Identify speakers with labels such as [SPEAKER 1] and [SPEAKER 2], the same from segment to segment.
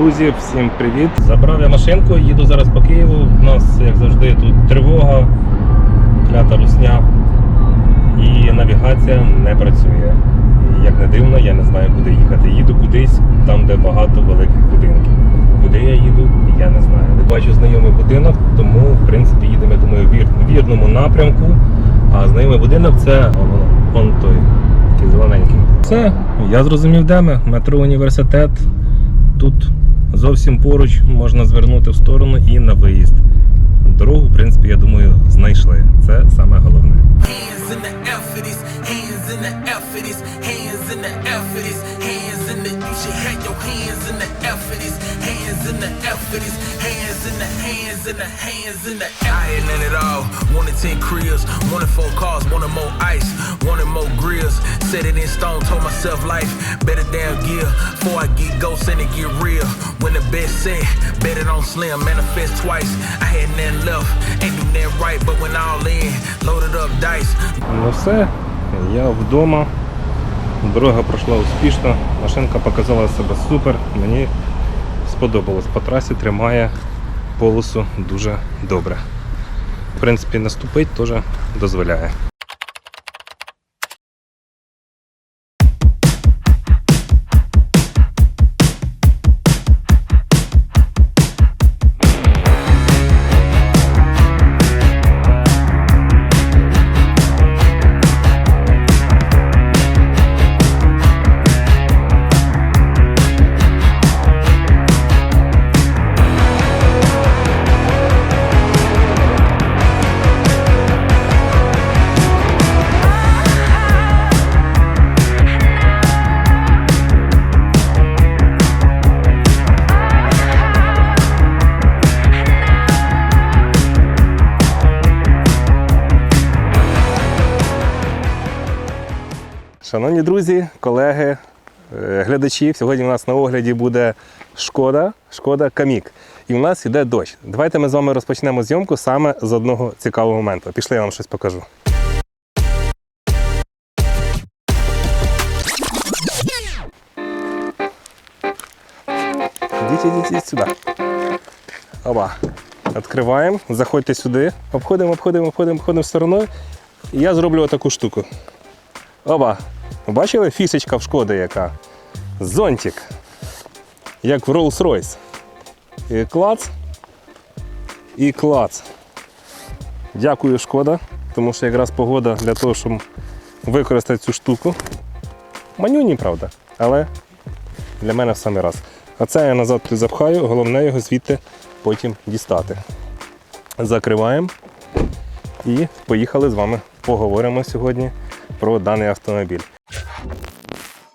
[SPEAKER 1] Друзі, всім привіт! Забрав я машинку, їду зараз по Києву. У нас, як завжди, тут тривога, клята русня і навігація не працює. Як не дивно, я не знаю, куди їхати. Їду кудись, там, де багато великих будинків. Куди я їду, я не знаю. Не бачу знайомий будинок, тому в принципі їдемо, я думаю, в вірному напрямку. А знайомий будинок це он, он, он той, такий зелененький. Все, я зрозумів, де ми. Метро університет. Тут зовсім поруч можна звернути в сторону і на виїзд. Дорогу, в принципі, я думаю, знайшли. Це саме головне.
[SPEAKER 2] air for hands in the air for this, hands in the, you should have your hands in the air for this, hands in the air for this, hands in the, hands in the, hands in the air. I ain't in it all, wanted 10 cribs, wanted four cars, wanted more ice, wanted more grills, set it in stone, told myself life, better damn gear, before I get ghost and it get real, when the best set, bet it on slim, manifest twice, I had nothing left, ain't do nothing right, but when all in, loaded up dice.
[SPEAKER 1] What's that? Я вдома. Дорога пройшла успішно, машинка показала себе супер. Мені сподобалось. По трасі тримає полосу дуже добре. В принципі, наступить теж дозволяє. Шановні друзі, колеги, е, глядачі, сьогодні у нас на огляді буде шкода, шкода Камік. І у нас йде дощ. Давайте ми з вами розпочнемо зйомку саме з одного цікавого моменту. Пішли, я вам щось покажу. Ідіть, ідіть, ідіть сюди. Оба. Відкриваємо, заходьте сюди, обходимо, обходимо, обходимо, обходимо стороною. І я зроблю отаку штуку. Оба. Бачили фішечка в шкоди яка? Зонтик. Як в Rolls-Royce. І клац. І клац. Дякую, шкода, тому що якраз погода для того, щоб використати цю штуку. Манюні, правда, але для мене в самий раз. А це я назад запхаю, головне його звідти потім дістати. Закриваємо і поїхали з вами поговоримо сьогодні про даний автомобіль.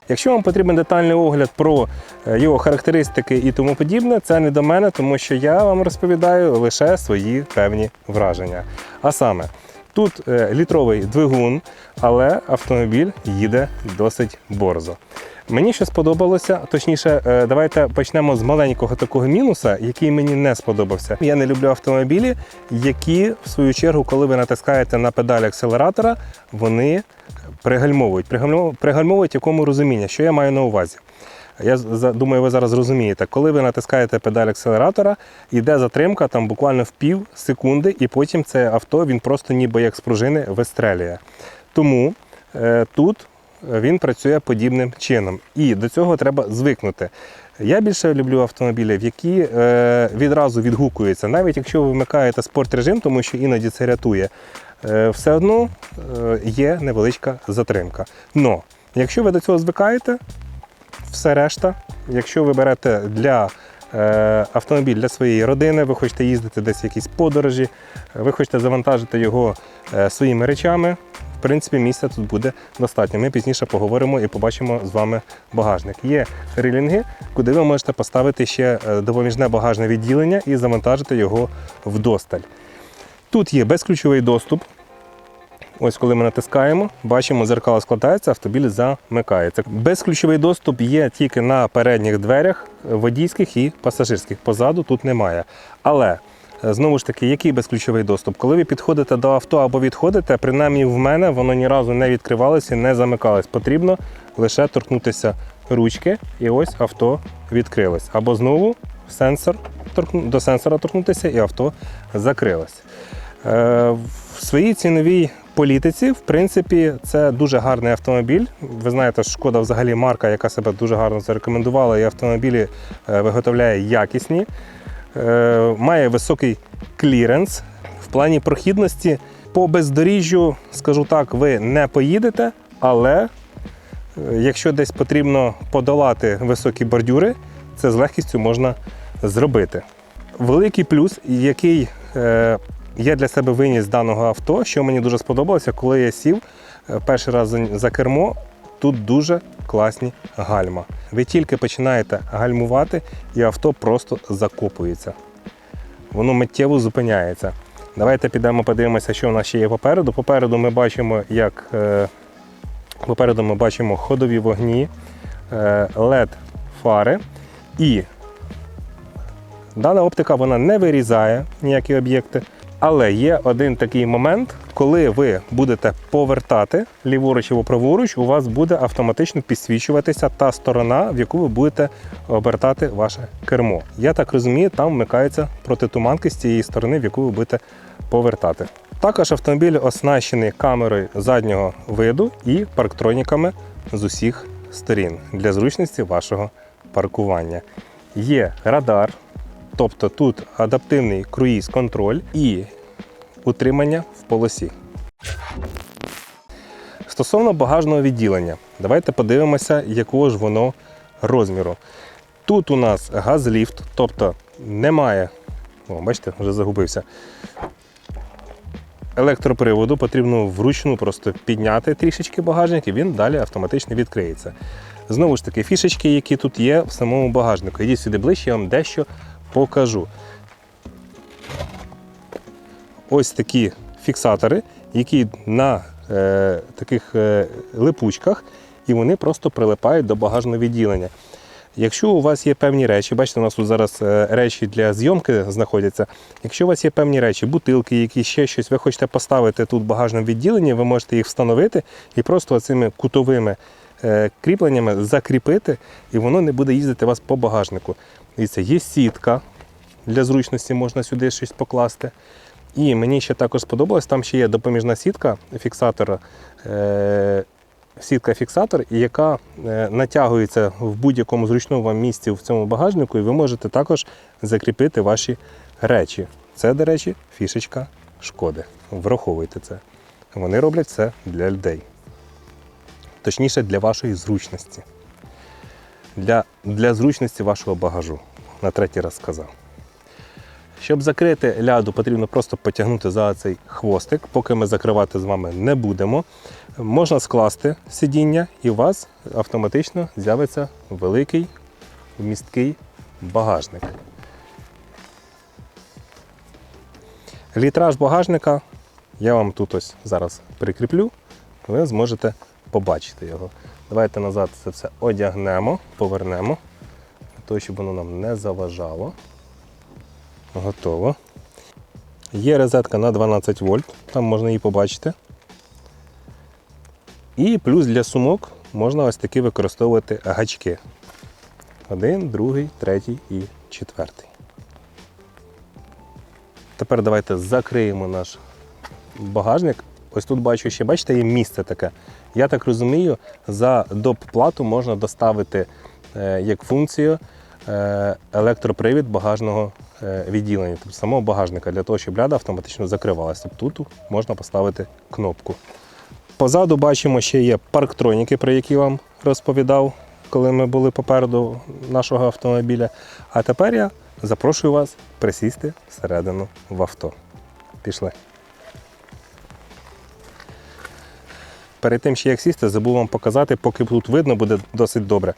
[SPEAKER 1] Якщо вам потрібен детальний огляд про е, його характеристики і тому подібне, це не до мене, тому що я вам розповідаю лише свої певні враження. А саме, тут е, літровий двигун, але автомобіль їде досить борзо. Мені що сподобалося, точніше, е, давайте почнемо з маленького такого мінуса, який мені не сподобався. Я не люблю автомобілі, які, в свою чергу, коли ви натискаєте на педаль акселератора, вони пригальмовують. Пригальмовують, якому розумінні, що я маю на увазі. Я думаю, ви зараз розумієте, коли ви натискаєте педаль акселератора, йде затримка там буквально в пів секунди, і потім це авто він просто ніби як з пружини вистрелює. Тому е, тут він працює подібним чином. І до цього треба звикнути. Я більше люблю автомобілі, які е, відразу відгукуються, навіть якщо ви вмикаєте спорт-режим, тому що іноді це рятує, е, все одно е, є невеличка затримка. Но якщо ви до цього звикаєте, все решта, якщо ви берете для е, автомобіль для своєї родини, ви хочете їздити десь в якісь подорожі, ви хочете завантажити його е, своїми речами, в принципі, місця тут буде достатньо. Ми пізніше поговоримо і побачимо з вами багажник. Є релінги, куди ви можете поставити ще е, допоміжне багажне відділення і завантажити його вдосталь. Тут є безключовий доступ. Ось коли ми натискаємо, бачимо, зеркало складається, автомобіль замикається. Безключовий доступ є тільки на передніх дверях водійських і пасажирських. Позаду тут немає. Але е, знову ж таки, який безключовий доступ? Коли ви підходите до авто або відходите, принаймні в мене воно ні разу не відкривалося і не замикалось. Потрібно лише торкнутися ручки, і ось авто відкрилось. Або знову сенсор до сенсора торкнутися, і авто закрилось. Е, В своїй ціновій політиці, в принципі, це дуже гарний автомобіль. Ви знаєте, шкода взагалі марка, яка себе дуже гарно зарекомендувала, і автомобілі е, виготовляє якісні. Е, Має високий кліренс. В плані прохідності по бездоріжжю, скажу так, ви не поїдете, але е, якщо десь потрібно подолати високі бордюри, це з легкістю можна зробити. Великий плюс, який я для себе виніс даного авто, що мені дуже сподобалося, коли я сів е, перший раз за, кермо, тут дуже класні гальма. Ви тільки починаєте гальмувати, і авто просто закопується. Воно миттєво зупиняється. Давайте підемо подивимося, що в нас ще є попереду. Попереду ми бачимо, як е, попереду ми бачимо ходові вогні, е, LED фари і Дана оптика вона не вирізає ніякі об'єкти, але є один такий момент, коли ви будете повертати ліворуч або праворуч, у вас буде автоматично підсвічуватися та сторона, в яку ви будете обертати ваше кермо. Я так розумію, там вмикаються протитуманки з цієї сторони, в яку ви будете повертати. Також автомобіль оснащений камерою заднього виду і парктроніками з усіх сторін для зручності вашого паркування. Є радар, Тобто тут адаптивний круїз-контроль і утримання в полосі. Стосовно багажного відділення, давайте подивимося, якого ж воно розміру. Тут у нас газліфт, тобто немає, о, бачите, вже загубився. Електроприводу потрібно вручну просто підняти трішечки багажник, і він далі автоматично відкриється. Знову ж таки, фішечки, які тут є в самому багажнику. Йдіть сюди ближче, я вам дещо покажу. Ось такі фіксатори, які на е, таких е, липучках, і вони просто прилипають до багажного відділення. Якщо у вас є певні речі, бачите, у нас тут зараз е, речі для зйомки знаходяться. Якщо у вас є певні речі, бутилки, які ще щось, ви хочете поставити тут в багажному відділенні, ви можете їх встановити і просто цими кутовими е, кріпленнями закріпити, і воно не буде їздити у вас по багажнику. Дивіться, є сітка для зручності, можна сюди щось покласти. І мені ще також сподобалось, там ще є допоміжна сітка фіксатора. Е, Сітка-фіксатор, яка е, натягується в будь-якому зручному вам місці в цьому багажнику, і ви можете також закріпити ваші речі. Це, до речі, фішечка шкоди. Враховуйте це. Вони роблять це для людей. Точніше, для вашої зручності. Для, для зручності вашого багажу. На третій раз сказав. Щоб закрити ляду, потрібно просто потягнути за цей хвостик, поки ми закривати з вами не будемо. Можна скласти сидіння, і у вас автоматично з'явиться великий вмісткий багажник. Літраж багажника я вам тут ось зараз прикріплю, ви зможете побачити його. Давайте назад це все одягнемо, повернемо, для того, щоб воно нам не заважало. Готово. Є розетка на 12 вольт, там можна її побачити. І плюс для сумок можна ось таки використовувати гачки. Один, другий, третій і четвертий. Тепер давайте закриємо наш багажник. Ось тут бачу ще, бачите, є місце таке. Я так розумію, за доп. плату можна доставити е, як функцію електропривід багажного е, відділення, тобто самого багажника, для того, щоб ляда автоматично закривалася. Тобто тут можна поставити кнопку. Позаду бачимо, ще є парктроніки, про які вам розповідав, коли ми були попереду нашого автомобіля. А тепер я запрошую вас присісти всередину в авто. Пішли. Перед тим, ще як сісти, забув вам показати, поки тут видно буде досить добре.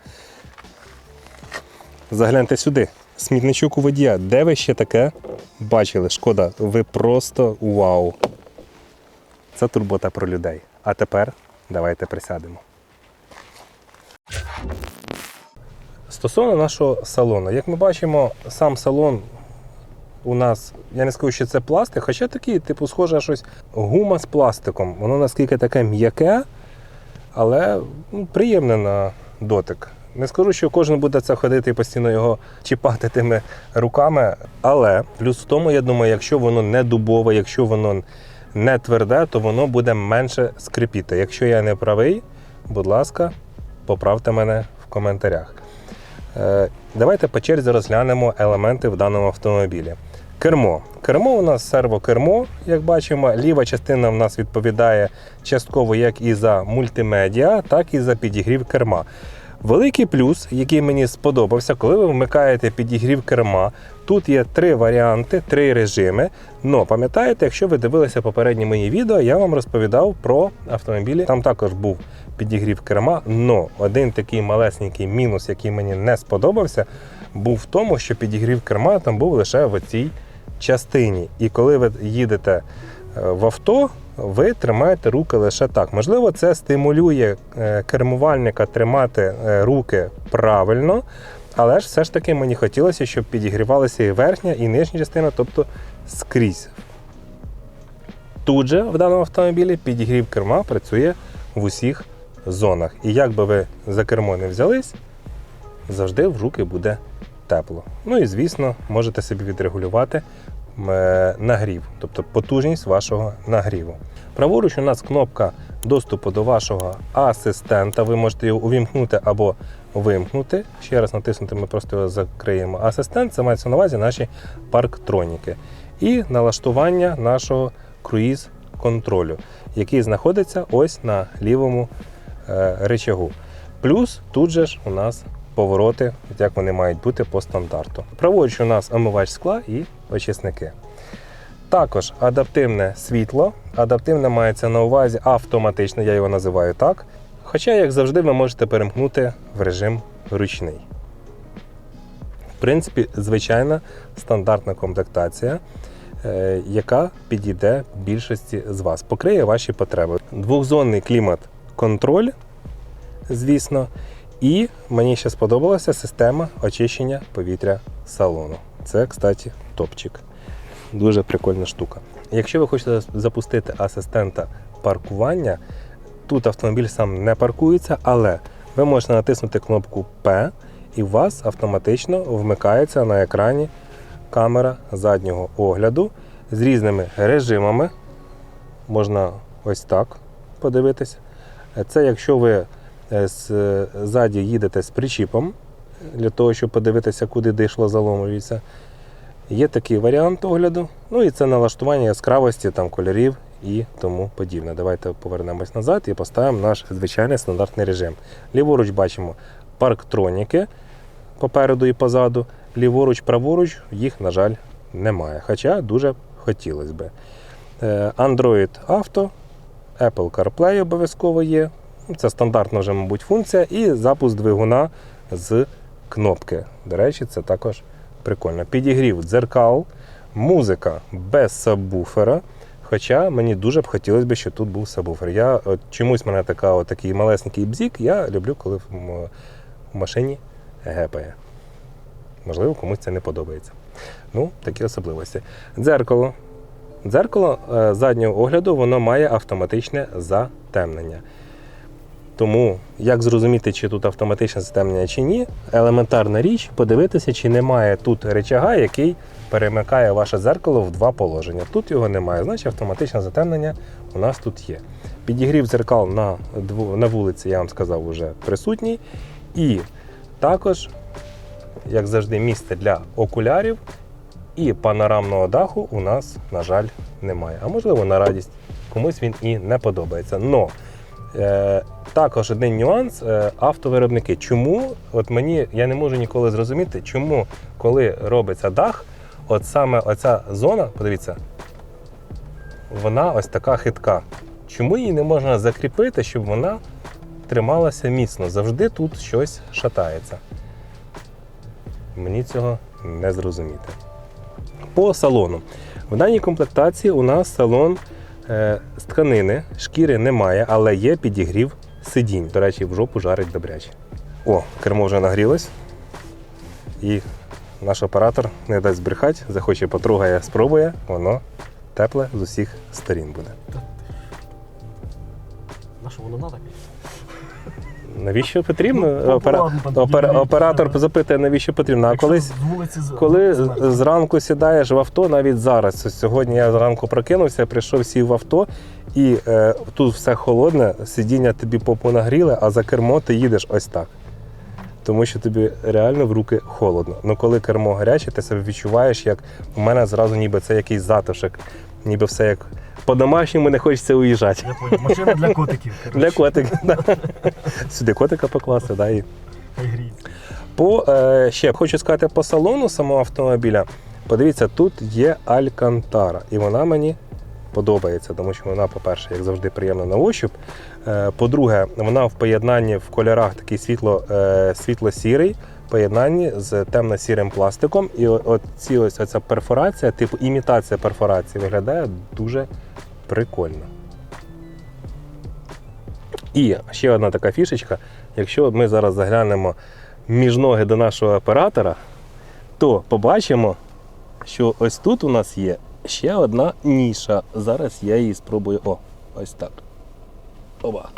[SPEAKER 1] Загляньте сюди. Смітничок у водія. Де ви ще таке бачили? Шкода, ви просто вау. Це турбота про людей. А тепер давайте присядемо. Стосовно нашого салону, як ми бачимо, сам салон у нас, я не скажу, що це пластик, хоча такий, типу, схоже щось гума з пластиком. Воно наскільки таке м'яке, але ну, приємне на дотик. Не скажу, що кожен буде це ходити і постійно його чіпати тими руками. Але плюс в тому, я думаю, якщо воно не дубове, якщо воно не тверде, то воно буде менше скрипіти. Якщо я не правий, будь ласка, поправте мене в коментарях. Е, Давайте по черзі розглянемо елементи в даному автомобілі. Кермо. Кермо у нас сервокермо, як бачимо. Ліва частина в нас відповідає частково як і за мультимедіа, так і за підігрів керма. Великий плюс, який мені сподобався, коли ви вмикаєте підігрів керма, тут є три варіанти, три режими. Но пам'ятаєте, якщо ви дивилися попередні мої відео, я вам розповідав про автомобілі. Там також був підігрів керма. Но один такий малесенький мінус, який мені не сподобався, був в тому, що підігрів керма там був лише в цій частині. І коли ви їдете е, в авто, ви тримаєте руки лише так. Можливо, це стимулює е, кермувальника тримати е, руки правильно, але ж все ж таки мені хотілося, щоб підігрівалася і верхня, і нижня частина, тобто скрізь. Тут же в даному автомобілі підігрів керма працює в усіх зонах. І як би ви за кермо не взялись, завжди в руки буде тепло. Ну і звісно, можете собі відрегулювати нагрів, тобто потужність вашого нагріву. Праворуч у нас кнопка доступу до вашого асистента. Ви можете його увімкнути або вимкнути. Ще раз натиснути, ми просто його закриємо. Асистент це мається на увазі наші парктроніки. І налаштування нашого круїз-контролю, який знаходиться ось на лівому е, речагу. Плюс тут же ж у нас повороти, як вони мають бути по стандарту. Праворуч у нас омивач скла і очисники. Також адаптивне світло. Адаптивне мається на увазі автоматичне, я його називаю так. Хоча, як завжди, ви можете перемкнути в режим ручний. В принципі, звичайна стандартна комплектація, е, яка підійде більшості з вас, покриє ваші потреби. Двохзонний клімат-контроль, звісно. І мені ще сподобалася система очищення повітря салону. Це, кстати, топчик. Дуже прикольна штука. Якщо ви хочете запустити асистента паркування, тут автомобіль сам не паркується, але ви можете натиснути кнопку P, і у вас автоматично вмикається на екрані камера заднього огляду з різними режимами. Можна ось так подивитися. Це якщо ви ззаді їдете з причіпом, для того, щоб подивитися, куди дишло заломується. Є такий варіант огляду. Ну і це налаштування яскравості, там, кольорів і тому подібне. Давайте повернемось назад і поставимо наш звичайний стандартний режим. Ліворуч бачимо парктроніки попереду і позаду. Ліворуч, праворуч їх, на жаль, немає. Хоча дуже хотілося би. Е, Android Auto, Apple CarPlay обов'язково є. Ну, Це стандартна вже, мабуть, функція. І запуск двигуна з кнопки. До речі, це також прикольно. Підігрів дзеркал, музика без сабвуфера. Хоча мені дуже б хотілося б, щоб тут був сабвуфер. Я от, чомусь мене така, от, такий малесенький бзік, я люблю, коли в, в машині гепає. Можливо, комусь це не подобається. Ну, такі особливості. Дзеркало. Дзеркало е, заднього огляду воно має автоматичне затемнення. Тому, як зрозуміти, чи тут автоматичне затемнення чи ні, елементарна річ подивитися, чи немає тут речага, який перемикає ваше дзеркало в два положення. Тут його немає, значить автоматичне затемнення у нас тут є. Підігрів дзеркал на, на вулиці, я вам сказав, вже присутній. І також, як завжди, місце для окулярів і панорамного даху у нас, на жаль, немає. А можливо, на радість комусь він і не подобається. Но Е, також один нюанс е, автовиробники. Чому от мені я не можу ніколи зрозуміти, чому коли робиться дах, от саме оця зона, подивіться, вона ось така хитка. Чому її не можна закріпити, щоб вона трималася міцно? Завжди тут щось шатається. Мені цього не зрозуміти. По салону. В даній комплектації у нас салон е, з тканини, шкіри немає, але є підігрів сидінь. До речі, в жопу жарить добряче. О, кермо вже нагрілось. І наш оператор не дасть збрехати, захоче потругає, спробує, воно тепле з усіх сторін буде.
[SPEAKER 3] На що воно надо?
[SPEAKER 1] Навіщо потрібно?
[SPEAKER 3] Ну,
[SPEAKER 1] Опера-
[SPEAKER 3] ладно,
[SPEAKER 1] опер- Оператор запитує, навіщо потрібно. А
[SPEAKER 3] Якщо
[SPEAKER 1] колись,
[SPEAKER 3] з вулиці з-
[SPEAKER 1] коли з- зранку сідаєш в авто, навіть зараз. Ось Сьогодні я зранку прокинувся, прийшов, сів в авто, і е, тут все холодне, сидіння тобі попу нагріли, а за кермо ти їдеш ось так. Тому що тобі реально в руки холодно. Ну коли кермо гаряче, ти себе відчуваєш, як у мене зразу ніби це якийсь затишок, ніби все як по-домашньому не хочеться уїжджати.
[SPEAKER 3] Я понял. Машина для котиків. коротше.
[SPEAKER 1] Для котика. да. Сюди котика покласти, да, і
[SPEAKER 3] Хай гріється.
[SPEAKER 1] по, е, ще хочу сказати по салону самого автомобіля. Подивіться, тут є Алькантара, і вона мені подобається, тому що вона, по-перше, як завжди, приємна на ощуп. Е, По-друге, вона в поєднанні в кольорах такий світло, е, світло-сірий, поєднанні з темно-сірим пластиком. І от ці ось оця перфорація, типу імітація перфорації, виглядає дуже прикольно. І ще одна така фішечка. Якщо ми зараз заглянемо між ноги до нашого оператора, то побачимо, що ось тут у нас є ще одна ніша. Зараз я її спробую. О, ось так. Оба.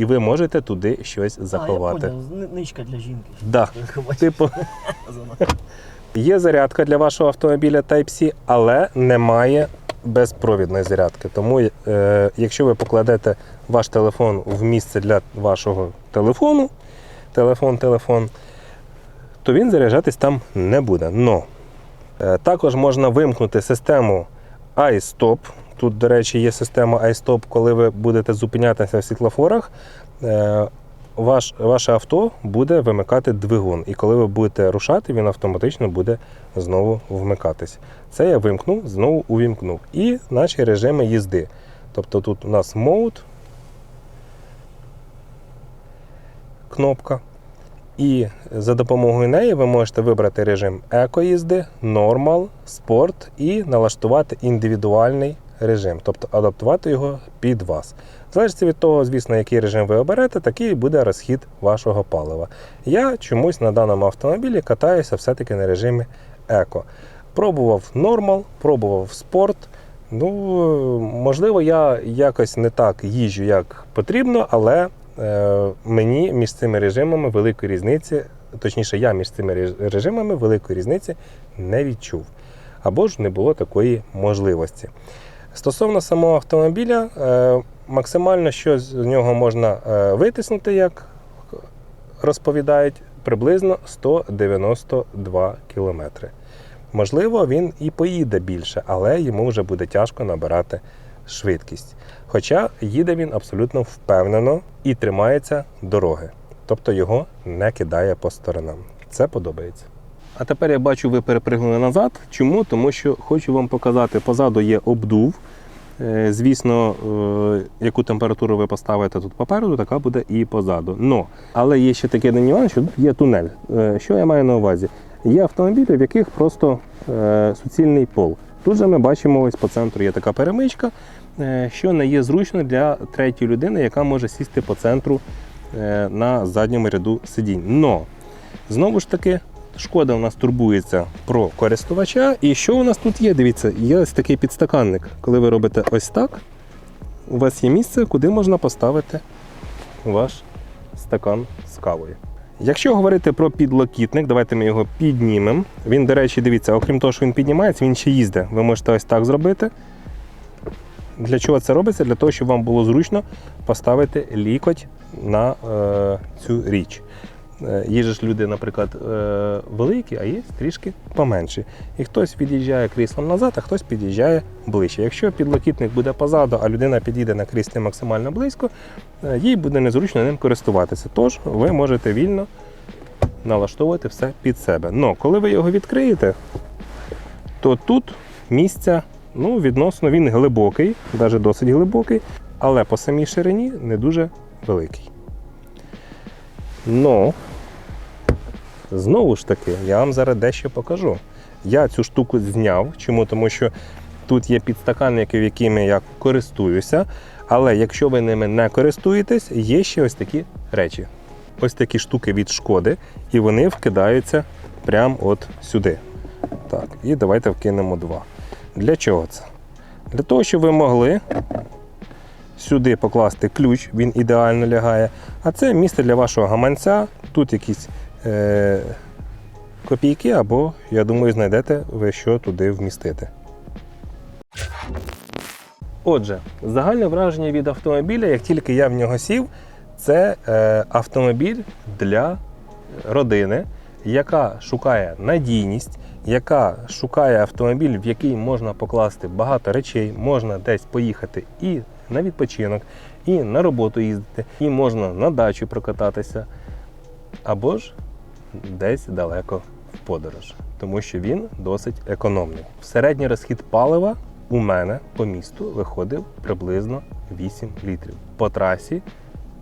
[SPEAKER 1] І ви можете туди щось
[SPEAKER 3] А,
[SPEAKER 1] заховати.
[SPEAKER 3] я понял. Ничка для жінки.
[SPEAKER 1] Да. Типу, є зарядка для вашого автомобіля Type-C, але немає безпровідної зарядки. Тому, е, якщо ви покладете ваш телефон в місце для вашого телефону, телефон, телефон, то він заряджатись там не буде. Но е, також можна вимкнути систему iStop. Тут, до речі, є система iStop, коли ви будете зупинятися в світлофорах. е, Ваш, ваше авто буде вимикати двигун, і коли ви будете рушати, він автоматично буде знову вмикатись. Це я вимкнув, знову увімкнув. І наші режими їзди. Тобто тут у нас мод, кнопка. І за допомогою неї ви можете вибрати режим еко-їзди, нормал, спорт і налаштувати індивідуальний режим, тобто адаптувати його під вас. В залежності від того, звісно, який режим ви оберете, такий буде розхід вашого палива. Я чомусь на даному автомобілі катаюся все-таки на режимі еко. Пробував нормал, пробував спорт. Ну, можливо, я якось не так їжджу, як потрібно, але е, мені між цими режимами великої різниці, точніше, я між цими режимами великої різниці не відчув. Або ж не було такої можливості. Стосовно самого автомобіля, е, максимально що з нього можна е, витиснути, як розповідають, приблизно 192 кілометри. Можливо, він і поїде більше, але йому вже буде тяжко набирати швидкість. Хоча їде він абсолютно впевнено і тримається дороги, тобто його не кидає по сторонам. Це подобається. А тепер я бачу, ви перепригнули назад. Чому? Тому що хочу вам показати, позаду є обдув. Е, Звісно, е, яку температуру ви поставите тут попереду, така буде і позаду. Но, але є ще такий один нюанс, що є тунель. Е, Що я маю на увазі? Є автомобілі, в яких просто суцільний пол. Тут же ми бачимо, ось по центру є така перемичка, що не є зручно для третьої людини, яка може сісти по центру на задньому ряду сидінь. Но знову ж таки, шкода у нас турбується про користувача. І що у нас тут є? Дивіться, є ось такий підстаканник. Коли ви робите ось так, у вас є місце, куди можна поставити ваш стакан з кавою. Якщо говорити про підлокітник, давайте ми його піднімемо. Він, до речі, дивіться, окрім того, що він піднімається, він ще їздить. Ви можете ось так зробити. Для чого це робиться? Для того, щоб вам було зручно поставити лікоть на е, цю річ. Е, Є ж люди, наприклад, е, великі, а є трішки поменші. І хтось під'їжджає кріслом назад, а хтось під'їжджає ближче. Якщо підлокітник буде позаду, а людина підійде на кріслі максимально близько, е, їй буде незручно ним користуватися. Тож ви можете вільно налаштовувати все під себе. Но коли ви його відкриєте, то тут місця ну, відносно він глибокий, навіть досить глибокий, але по самій ширині не дуже великий. Но, знову ж таки, я вам зараз дещо покажу. Я цю штуку зняв. Чому? Тому що тут є підстаканники, якими я користуюся. Але якщо ви ними не користуєтесь, є ще ось такі речі. Ось такі штуки від шкоди, і вони вкидаються прямо от сюди. Так, і давайте вкинемо два. Для чого це? Для того, щоб ви могли сюди покласти ключ, він ідеально лягає. А це місце для вашого гаманця. Тут якісь копійки, або, я думаю, знайдете ви що туди вмістити. Отже, загальне враження від автомобіля, як тільки я в нього сів, це е, автомобіль для родини, яка шукає надійність, яка шукає автомобіль, в який можна покласти багато речей, можна десь поїхати і на відпочинок, і на роботу їздити, і можна на дачу прокататися, або ж десь далеко в подорож, тому що він досить економний. Середній розхід палива у мене по місту виходив приблизно 8 літрів. По трасі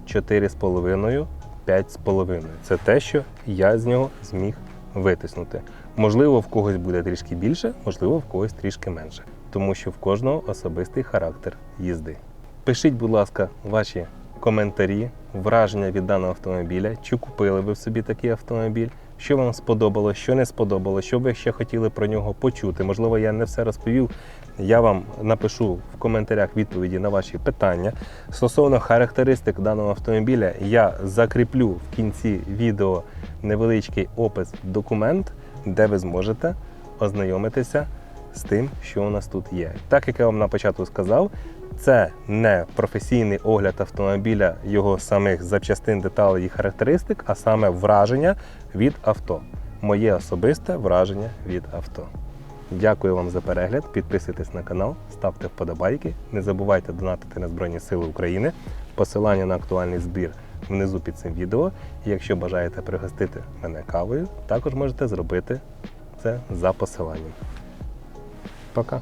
[SPEAKER 1] 4,5 5,5. Це те, що я з нього зміг витиснути. Можливо, в когось буде трішки більше, можливо, в когось трішки менше, тому що в кожного особистий характер їзди. Пишіть, будь ласка, ваші коментарі, враження від даного автомобіля, чи купили ви в собі такий автомобіль, що вам сподобалось, що не сподобалось, що ви ще хотіли про нього почути. Можливо, я не все розповів. Я вам напишу в коментарях відповіді на ваші питання. Стосовно характеристик даного автомобіля, я закріплю в кінці відео невеличкий опис документ, де ви зможете ознайомитися з тим, що у нас тут є. Так як я вам на початку сказав, це не професійний огляд автомобіля, його самих запчастин, деталей і характеристик, а саме враження від авто. Моє особисте враження від авто. Дякую вам за перегляд. Підписуйтесь на канал, ставте вподобайки. Не забувайте донатити на Збройні Сили України. Посилання на актуальний збір внизу під цим відео. І якщо бажаєте пригостити мене кавою, також можете зробити це за посиланням. Пока.